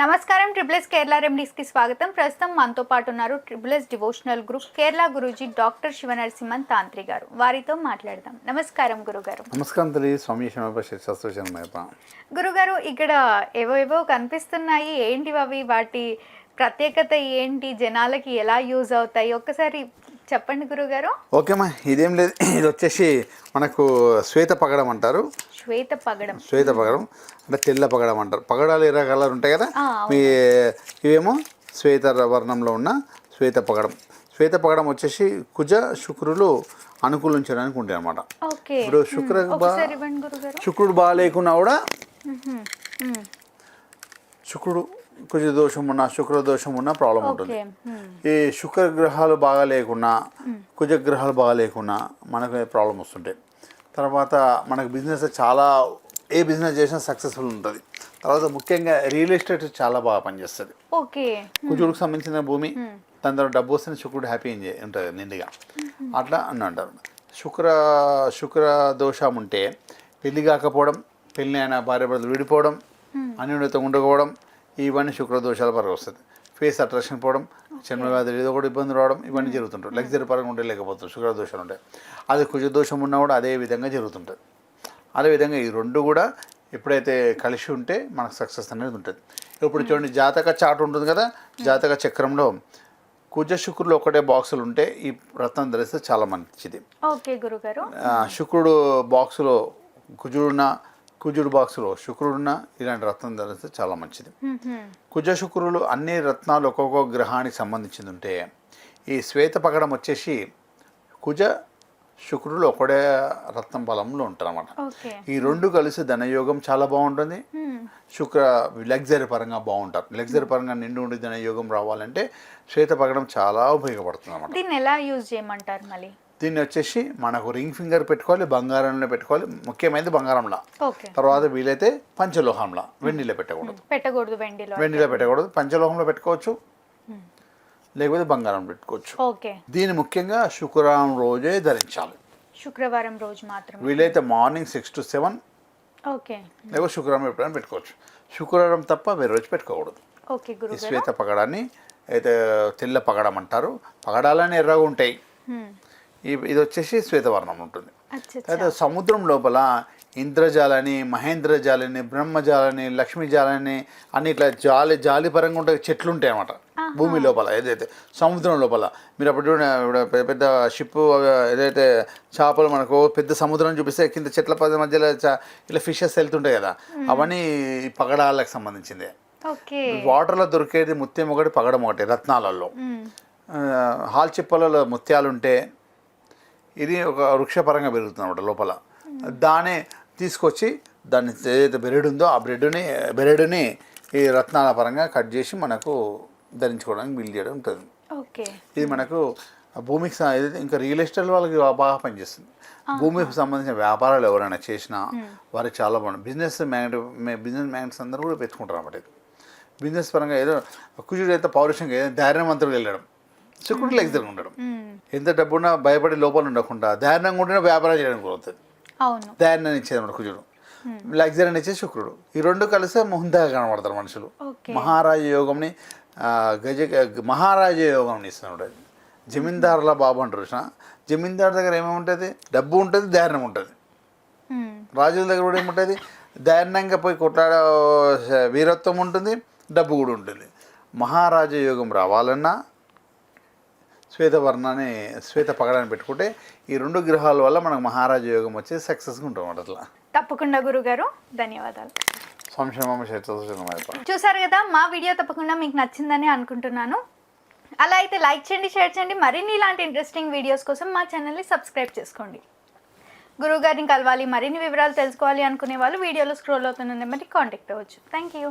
నమస్కారం ట్రిపుల్ఎస్ కేరళ రెమెడీస్కి స్వాగతం. ప్రస్తుతం మనతో పాటు ఉన్నారు triple S devotional group Kerala Guruji doctor Sivanarasimhan Tantri గారు. వారితో మాట్లాడదాం. నమస్కారం గురుగారు. నమస్కారం తల్లి స్వామి గురుగారు ఇక్కడ ఏవో ఏవో కనిపిస్తున్నాయి. ఏంటి అవి వాటి ప్రత్యేకత ఏంటి? జనాలకి ఎలా యూజ్ అవుతాయి? ఒక్కసారి చెప్పండి గురుగారు. ఓకేమ్మా ఇదేం లేదు. ఇది వచ్చేసి మనకు శ్వేత పగడం అంటారు. శ్వేత పగడం. శ్వేత పగడం అంటే తెల్ల పగడం అంటారు. పగడాలు ఇరవై కలర్ ఉంటాయి కదా? మీ ఇవేమో శ్వేత వర్ణంలో ఉన్న శ్వేత పగడం. శ్వేత పగడం వచ్చేసి కుజ శుక్రులు అనుకూలించడానికి ఉంటాయి అన్నమాట ఓకే. ఇప్పుడు శుక్ర శుక్రుడు బాగాలేకున్నా కూడా మ్మ్. మ్మ్. శుక్రుడు కుజ దోషం ఉన్న శుక్ర దోషం ఉన్న ప్రాబ్లం ఉంటుంది. మ్మ్. ఈ శుక్ర గ్రహాలు బాగా లేకున్నా కుజ గ్రహాలు బాగా లేకున్నా మనకు ప్రాబ్లం వస్తుంటాయి. తర్వాత మనకు బిజినెస్ చాలా ఏ బిజినెస్ చేసినా సక్సెస్ఫుల్ ఉంటుంది. తర్వాత ముఖ్యంగా రియల్ ఎస్టేట్ చాలా బాగా పనిచేస్తుంది. ఓకే కుజుడికి సంబంధించిన భూమి దాని తర్వాత డబ్బు వస్తే శుక్రుడు హ్యాపీ ఉంటుంది నిండుగా. అట్లా అని అంటారు. శుక్ర శుక్ర దోషం ఉంటే పెళ్ళి కాకపోవడం పెళ్ళి అయిన భార్య భర్తలు విడిపోవడం అన్యోన్యత ఉండకపోవడం ఇవన్నీ శుక్ర దోషాల పరంగా వస్తుంది ఫేస్ అట్రాక్షన్ పోవడం చర్మ వ్యాధులు ఏదో ఒకటి ఇబ్బంది రావడం ఇవన్నీ జరుగుతుంటాయి. లగ్జరీ పరంగా ఉంటే లేకపోతుంది శుక్ర దోషాలు ఉంటాయి అది కుజ దోషం ఉన్నా కూడా అదే విధంగా జరుగుతుంటుంది అదేవిధంగా ఈ రెండు కూడా ఎప్పుడైతే కలిసి ఉంటే మనకు సక్సెస్ అనేది ఉంటుంది. ఇప్పుడు చూడండి జాతక చాట్ ఉంటుంది కదా? జాతక చక్రంలో కుజ శుక్రులు ఒకటే బాక్సులు ఉంటే ఈ రత్నం ధరిస్తే చాలా మంచిది. ఓకే గురుగారు. శుక్రుడు బాక్సులో కుజుడున్న కుజుడు బాక్సులో శుక్రుడున్న ఇలాంటి రత్నం ధరిస్తే చాలా మంచిది. కుజ శుక్రులు అన్ని రత్నాలు ఒక్కొక్క గ్రహానికి సంబంధించింది ఉంటే ఈ శ్వేత పగడం వచ్చేసి కుజ శుక్రులు ఒకటే రత్నం బలంలో ఉంటారన్నమాట. ఈ రెండు కలిసి ధనయోగం చాలా బాగుంటుంది. శుక్ర లగ్జరీ పరంగా బాగుంటారు. లగ్జరీ పరంగా నిండు ఉండి ధనయోగం రావాలంటే శ్వేత పగడం చాలా ఉపయోగపడుతుంది అన్నమాట దీన్ని ఎలా యూజ్ చేయమంటారు మళ్ళీ? దీన్ని వచ్చేసి మనకు రింగ్ ఫింగర్ పెట్టుకోవాలి బంగారంలో పెట్టుకోవాలి. ముఖ్యమైనది బంగారంలా. తర్వాత వీలైతే పంచలోహంలా వెండిలో పెట్టకూడదు. పెట్టకూడదు వెండిలో వెండిలో పెట్టకూడదు. పంచలోహంలో పెట్టుకోవచ్చు. లేకపోతే బంగారం పెట్టుకోవచ్చు. దీన్ని ముఖ్యంగా శుక్రవారం రోజే ధరించాలి. శుక్రవారం రోజు మాత్రమే. వీలైతే morning six to seven. Okay. లేకపోతే శుక్రవారం ఎప్పుడైనా పెట్టుకోవచ్చు. శుక్రవారం తప్ప వేరే రోజు పెట్టుకోకూడదు. ఓకే శ్వేత పగడాన్ని అయితే తెల్ల పగడం అంటారు. పగడాలని ఎర్రగా ఉంటాయి. ఇది వచ్చేసి శ్వేతవర్ణం ఉంటుంది. అయితే సముద్రం లోపల ఇంద్రజాలని మహేంద్రజాలని బ్రహ్మజాలని లక్ష్మీజాలని అన్ని ఇట్లా జాలి జాలి పరంగా ఉంటే చెట్లు ఉంటాయి అన్నమాట భూమి లోపల ఏదైతే సముద్రం లోపల. మీరు అప్పుడు చూడండి పెద్ద పెద్ద షిప్ ఏదైతే చేపలు మనకు పెద్ద సముద్రం చూపిస్తే కింద చెట్ల పద మధ్యలో చ- ఇట్లా ఫిషెస్ వెళ్తుంటాయి కదా. అవన్నీ పగడాలకు సంబంధించిందే. వాటర్లో దొరికేది ముత్యం ఒకటి పగడం ఒకటి రత్నాలలో. హాల్ చిప్పలలో ముత్యాలు ఉంటే ఇది ఒక వృక్షపరంగా పెరుగుతుంది అనమాట లోపల. దాన్ని తీసుకొచ్చి దాన్ని ఏదైతే బెరెడ్ ఉందో ఆ బ్రెడ్ని బెరెడ్ని ఈ రత్నాల పరంగా కట్ చేసి మనకు ధరించుకోవడానికి వీలు చేయడం ఉంటుంది. ఇది మనకు భూమికి ఇంకా రియల్ ఎస్టేట్ వాళ్ళకి బాగా పనిచేస్తుంది. భూమికి సంబంధించిన వ్యాపారాలు ఎవరైనా చేసినా వారికి చాలా బాగుంది బిజినెస్ మ్యాగ్నెట్ బిజినెస్ మ్యాగ్నెట్స్ అందరూ కూడా పెట్టుకుంటారు అన్నమాట ఇది. బిజినెస్ పరంగా ఏదో కుజుడు అయితే పౌరుషంగా ఏదో ధైర్యవంతుడు వెళ్ళడం శుక్రుడు లగ్జరీ ఉండడం. ఎంత డబ్బున్నా భయపడి లోపల ఉండకుండా ధైర్యంగా ఉంటేనే వ్యాపారం చేయడానికి అవును. ధైర్యాన్ని ఇచ్చేది మన కుజుడు. లగ్జరీని ఇచ్చేది శుక్రుడు. ఈ రెండు కలిస్తే ముందుగా కనబడతారు మనుషులు. మహారాజ యోగంని గజ మహారాజ యోగంని ఇస్తున్నాడు అది జమీందారుల బాబు అంటారు జమీందారు దగ్గర ఏమేముంటుంది డబ్బు ఉంటుంది ధైర్యం ఉంటుంది. రాజుల దగ్గర కూడా ఏముంటుంది? ధైర్యంగా పోయి కొట్లాడ వీరత్వం ఉంటుంది డబ్బు కూడా ఉంటుంది. మహారాజ యోగం రావాలన్నా శ్వేతవర్ణాన్ని శ్వేత పగడాన్ని పెట్టుకుంటే ఈ రెండు గ్రహాల వల్ల మనకు మహారాజ యోగం వచ్చి సక్సెస్గా ఉంటాం అట్లా. తప్పకుండా గురుగారు ధన్యవాదాలు. సంక్షేమ చూసారు కదా మా వీడియో తప్పకుండా మీకు నచ్చిందని అనుకుంటున్నాను. అలా అయితే లైక్ చేయండి షేర్ చేయండి మరిన్ని ఇలాంటి ఇంట్రెస్టింగ్ వీడియోస్ కోసం మా ఛానల్ని సబ్స్క్రైబ్ చేసుకోండి. గురువు గారిని కలవాలి మరిన్ని వివరాలు తెలుసుకోవాలి అనుకునే వాళ్ళు వీడియోలో స్క్రోల్ అవుతున్న నెంబర్కి కాంటాక్ట్ అవ్వచ్చు. Thank you